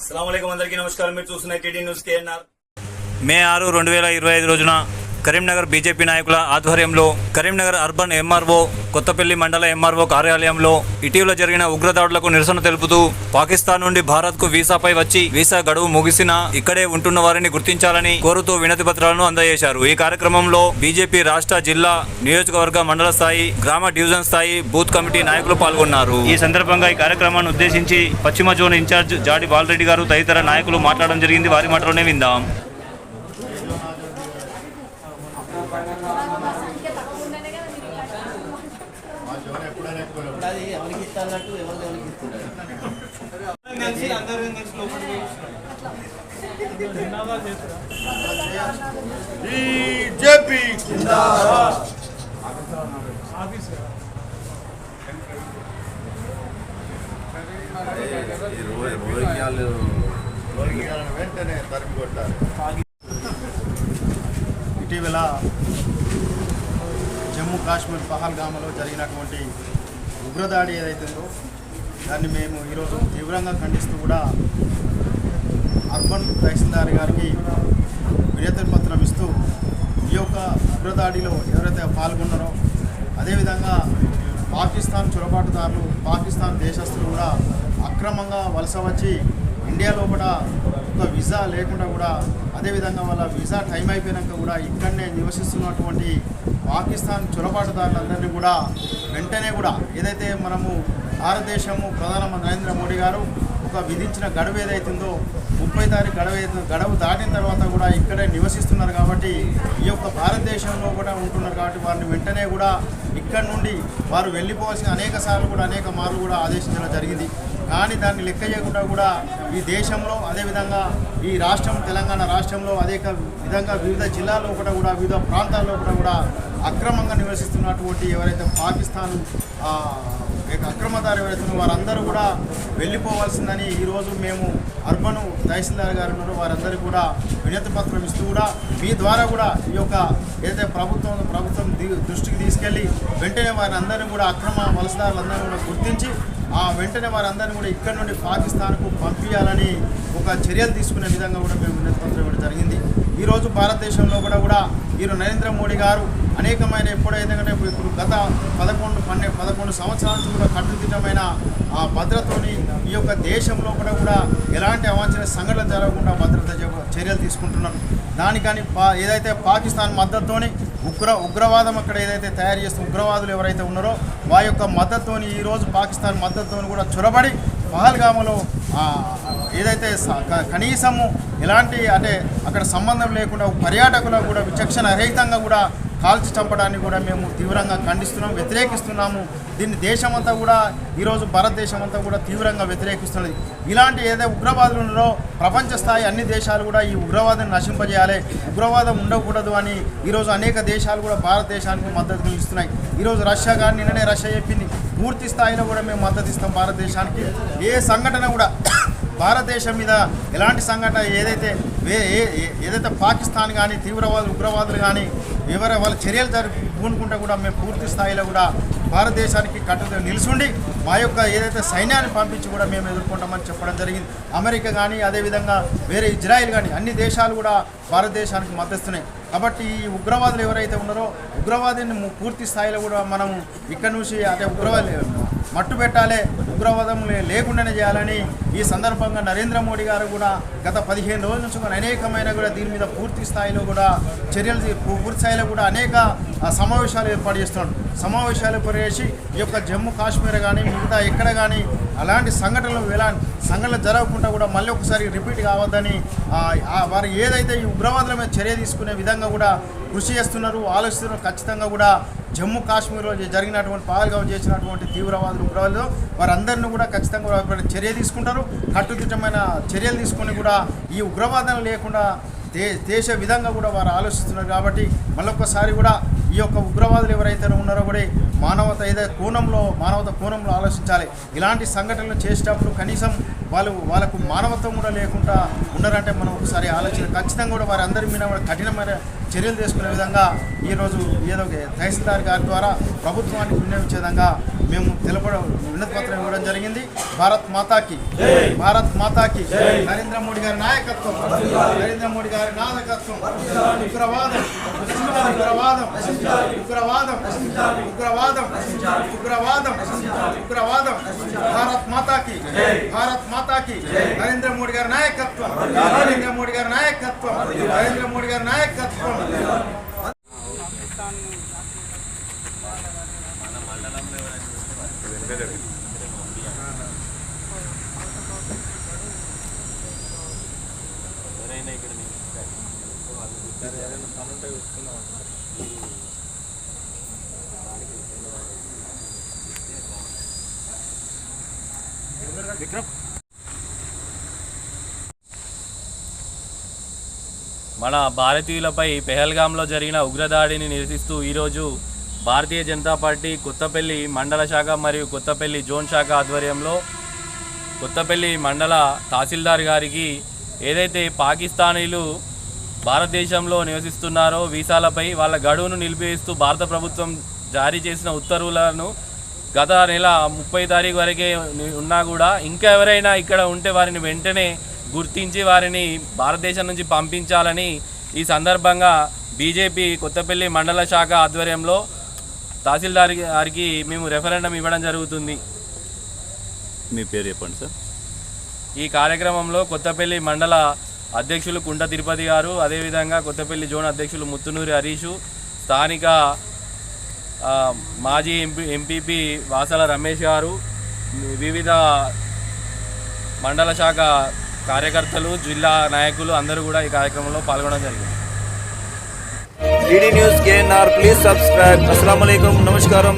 అందరికీ నమస్కారం. మీరు చూస్తున్నారు మే ఆరు రెండు వేల ఇరవై ఐదు రోజున కరీంనగర్ బీజేపీ నాయకుల ఆధ్వర్యంలో కరీంనగర్ అర్బన్ ఎంఆర్ఓ కొత్తపల్లి మండల ఎంఆర్ఓ కార్యాలయంలో ఇటీవల జరిగిన ఉగ్రదాడులకు నిరసన తెలుపుతూ పాకిస్తాన్ నుండి భారత్కు వీసాపై వచ్చి వీసా గడువు ముగిసినా ఇక్కడే ఉంటున్న వారిని గుర్తించాలని కోరుతూ వినతి పత్రాలను అందజేశారు. ఈ కార్యక్రమంలో బీజేపీ రాష్ట్ర జిల్లా నియోజకవర్గ మండల స్థాయి గ్రామ డివిజన్ స్థాయి బూత్ కమిటీ నాయకులు పాల్గొన్నారు. ఈ సందర్భంగా ఈ కార్యక్రమాన్ని ఉద్దేశించి పశ్చిమ జోన్ ఇన్ఛార్జ్ జాడి బాలరెడ్డి గారు తదితర నాయకులు మాట్లాడడం జరిగింది. వారి మాటలోనే విందాం. అది ఎవరికి ఇస్తానట్టు ఎవరికి ఎవరికి ఇస్తున్నారు? బీజేపీ రోహింగ్యాలు రోహింగ్యాలను వెంటనే తరిమి కొట్టాలి ఇటీవల జమ్మూ కాశ్మీర్ పహల్గామలో జరిగినటువంటి ఉగ్రదాడి ఏదైతుందో దాన్ని మేము ఈరోజు తీవ్రంగా ఖండిస్తూ కూడా అర్బన్ తహసీల్దార్ గారికి వినతి పత్రం ఇస్తూ ఈ యొక్క ఉగ్రదాడిలో ఎవరైతే పాల్గొన్నారో అదేవిధంగా పాకిస్తాన్ చొరబాటుదారులు పాకిస్తాన్ దేశస్తులు కూడా అక్రమంగా వలస వచ్చి ఇండియా లోపల ఒక వీసా లేకుండా కూడా అదేవిధంగా వాళ్ళ వీసా టైం అయిపోయినాక కూడా ఇక్కడనే నివసిస్తున్నటువంటి పాకిస్తాన్ చొరబాటుదారులందరినీ కూడా వెంటనే కూడా ఏదైతే మనము భారతదేశము ప్రధానమంత్రి నరేంద్ర మోడీ గారు ఒక విధించిన గడువు ఏదైతుందో ముప్పై తారీఖు గడువు గడువు దాటిన తర్వాత కూడా ఇక్కడే నివసిస్తున్నారు కాబట్టి ఈ యొక్క భారతదేశంలో కూడా ఉంటున్నారు కాబట్టి వారిని వెంటనే కూడా ఇక్కడ నుండి వారు వెళ్ళిపోవాల్సిన అనేక సార్లు కూడా అనేక మార్లు కూడా ఆదేశించడం జరిగింది. కానీ దాన్ని లెక్క చేయకుండా కూడా ఈ దేశంలో అదేవిధంగా ఈ రాష్ట్రం తెలంగాణ రాష్ట్రంలో అనేక విధంగా వివిధ జిల్లాల్లో కూడా కూడా వివిధ ప్రాంతాల్లో కూడా కూడా అక్రమంగా నివసిస్తున్నటువంటి ఎవరైతే పాకిస్తాన్ యొక్క అక్రమదారు ఎవరైతే వారందరూ కూడా వెళ్ళిపోవాల్సిందని ఈరోజు మేము అర్బన్ తహసీల్దార్ గారు ఉన్నారో. వారందరికీ కూడా వినతి పత్రం ఇస్తూ కూడా మీ ద్వారా కూడా ఈ యొక్క ఏదైతే ప్రభుత్వం ప్రభుత్వం దృష్టికి తీసుకెళ్ళి వెంటనే వారిని కూడా అక్రమ వలసదారులందరినీ కూడా గుర్తించి ఆ వెంటనే వారందరినీ కూడా ఇక్కడ నుండి పాకిస్తాన్కు పంపించాలని ఒక చర్యలు తీసుకునే విధంగా కూడా మేము వినతి పత్రం జరిగింది. ఈరోజు భారతదేశంలో కూడా కూడా ఈరోజు నరేంద్ర మోడీ గారు అనేకమైన ఎప్పుడైతే కంటే ఇప్పుడు గత పదకొండు పన్నె పదకొండు సంవత్సరాల నుంచి కూడా కట్టుదిట్టమైన ఆ భద్రతని ఈ యొక్క దేశంలో కూడా కూడా ఎలాంటి అవాంఛనీయ సంఘటనలు జరగకుండా భద్రత చర్యలు తీసుకుంటున్నారు. దానికని పా ఏదైతే పాకిస్తాన్ మద్దతుతోని ఉగ్ర ఉగ్రవాదం అక్కడ ఏదైతే తయారు చేస్తున్న ఉగ్రవాదులు ఎవరైతే ఉన్నారో వారి యొక్క మద్దతుతోని ఈరోజు పాకిస్తాన్ మద్దతుతోని కూడా చొరబడి పహల్గామలో ఏదైతే స- కనీసము ఎలాంటి అంటే అక్కడ సంబంధం లేకుండా పర్యాటకులకు కూడా విచక్షణ రహితంగా కూడా కాల్చి చంపడాన్ని కూడా మేము తీవ్రంగా ఖండిస్తున్నాం వ్యతిరేకిస్తున్నాము. దీన్ని దేశమంతా కూడా ఈరోజు భారతదేశం అంతా కూడా తీవ్రంగా వ్యతిరేకిస్తున్నది. ఇలాంటి ఏదైతే ఉగ్రవాదులు ఉన్నారో ప్రపంచ స్థాయి అన్ని దేశాలు కూడా ఈ ఉగ్రవాదాన్ని నశింపజేయాలి. ఉగ్రవాదం ఉండకూడదు అని ఈరోజు అనేక దేశాలు కూడా భారతదేశానికి మద్దతు ఇస్తున్నాయి ఈరోజు రష్యా కానీ నిన్ననే రష్యా చెప్పింది. పూర్తి స్థాయిలో కూడా మేము మద్దతు ఇస్తాం భారతదేశానికి. ఏ సంఘటన కూడా భారతదేశం మీద ఎలాంటి సంఘటన ఏదైతే ఏ- ఏ- ఏదైతే పాకిస్తాన్ కానీ తీవ్రవాదులు ఉగ్రవాదులు కానీ ఎవరు వాళ్ళ చర్యలు జరిపి పూనుకుంటే కూడా మేము పూర్తి స్థాయిలో కూడా భారతదేశానికి కట్టుదల నిలుచుండి మా యొక్క ఏదైతే సైన్యాన్ని పంపించి కూడా మేము ఎదుర్కొంటామని చెప్పడం జరిగింది. అమెరికా కానీ అదేవిధంగా వేరే ఇజ్రాయిల్ కానీ అన్ని దేశాలు కూడా భారతదేశానికి మద్దతున్నాయి కాబట్టి ఈ ఉగ్రవాదులు ఎవరైతే ఉన్నారో ఉగ్రవాదిని పూర్తి స్థాయిలో కూడా మనం ఇక్కడ నుంచి అదే ఉగ్రవాదులు మట్టు పెట్టాలి ఉగ్రవాదం లేకుండానే చేయాలని ఈ సందర్భంగా నరేంద్ర మోడీ గారు కూడా గత పదిహేను రోజుల నుంచి కూడా అనేకమైన కూడా దీని మీద పూర్తి స్థాయిలో కూడా చర్యలు పూర్తి స్థాయిలో కూడా అనేక సమావేశాలు ఏర్పాటు చేస్తున్నాడు. సమావేశాలు ఏర్పాటు ఈ యొక్క జమ్మూ కాశ్మీర్ కానీ మిగతా ఎక్కడ కానీ అలాంటి సంఘటనలు ఎలా సంఘటనలు జరగకుండా కూడా మళ్ళీ ఒకసారి రిపీట్ కావద్దని వారు ఏదైతే ఈ ఉగ్రవాదుల మీద చర్య తీసుకునే విధంగా కూడా కృషి చేస్తున్నారు ఆలోచిస్తున్నారు ఖచ్చితంగా కూడా జమ్మూ కాశ్మీర్లో జరిగినటువంటి పాల్గావ్ చేసినటువంటి తీవ్రవాదులు ఉగ్రవాదులు వారందరిని కూడా ఖచ్చితంగా చర్య తీసుకుంటారు. కట్టుదిట్టమైన చర్యలు తీసుకొని కూడా ఈ ఉగ్రవాదం లేకుండా దే దేశ విధంగా కూడా వారు ఆలోచిస్తున్నారు కాబట్టి మళ్ళొక్కసారి కూడా ఈ యొక్క ఉగ్రవాదులు ఎవరైతే ఉన్నారో కూడా మానవత ఏదో కోణంలో మానవత కోణంలో ఆలోచించాలి. ఇలాంటి సంఘటనలు చేసేటప్పుడు కనీసం వాళ్ళు వాళ్ళకు మానవత్వం కూడా లేకుండా ఉన్నారంటే మనం ఒకసారి ఆలోచన ఖచ్చితంగా కూడా వారందరి మీద కూడా కఠినమైన చర్యలు తీసుకునే విధంగా ఈరోజు ఏదో ఒక తహసీల్దార్ గారి ద్వారా ప్రభుత్వానికి వినియోగించే విధంగా మేము తెలపడం వినతి పత్రం ఇవ్వడం జరిగింది. భారత్ మాతాకి భారత్ మాతాకి నరేంద్ర మోడీ గారి నాయకత్వం నరేంద్ర మోడీ గారి నాయకత్వం ఉగ్రవాదం ఉగ్రవాదం ఉగ్రవాదం ఉగ్రవాదం ఉగ్రవాదం ఉగ్రవాదం భారత్ మాతాకి భారత్ మాతాకి నరేంద్ర మోడీ గారి నాయకత్వం. నరేంద్ర మోడీ గారి నాయకత్వం. నరేంద్ర మోడీ గారి నాయకత్వం. మన భారతీయులపై పెహల్గాంలో జరిగిన ఉగ్రదాడిని నిరసిస్తూ ఈరోజు భారతీయ జనతా పార్టీ కొత్తపల్లి మండల శాఖ మరియు కొత్తపల్లి జోన్ శాఖ ఆధ్వర్యంలో కొత్తపల్లి మండల తహసీల్దార్ గారికి ఏదైతే పాకిస్తానీలు భారతదేశంలో నివసిస్తున్నారో వీసాలపై వాళ్ళ గడువును నిలిపివేస్తూ భారత ప్రభుత్వం జారీ చేసిన ఉత్తర్వులను గత నెల ముప్పై తారీఖు వరకే ఉన్నా కూడా ఇంకా ఎవరైనా ఇక్కడ ఉంటే వారిని వెంటనే గుర్తించి వారిని భారతదేశం నుంచి పంపించాలని ఈ సందర్భంగా బీజేపీ కొత్తపల్లి మండల శాఖ ఆధ్వర్యంలో తహసీల్దార్ గారికి మేము రెఫరెండం ఇవ్వడం జరుగుతుంది. మీ పేరు చెప్పండి సార్. ఈ కార్యక్రమంలో కొత్తపల్లి మండల అధ్యక్షులు కుంట తిరుపతి గారు అదేవిధంగా కొత్తపల్లి జోన్ అధ్యక్షులు ముత్తునూరి హరీషు స్థానిక మాజీ ఎంపీ ఎంపీపీ వాసల రమేష్ గారు వివిధ మండల శాఖ కార్యకర్తలు జిల్లా నాయకులు అందరూ కూడా ఈ కార్యక్రమంలో పాల్గొనడం జరిగింది. DD news KNR please subscribe అస్సలం నమస్కారం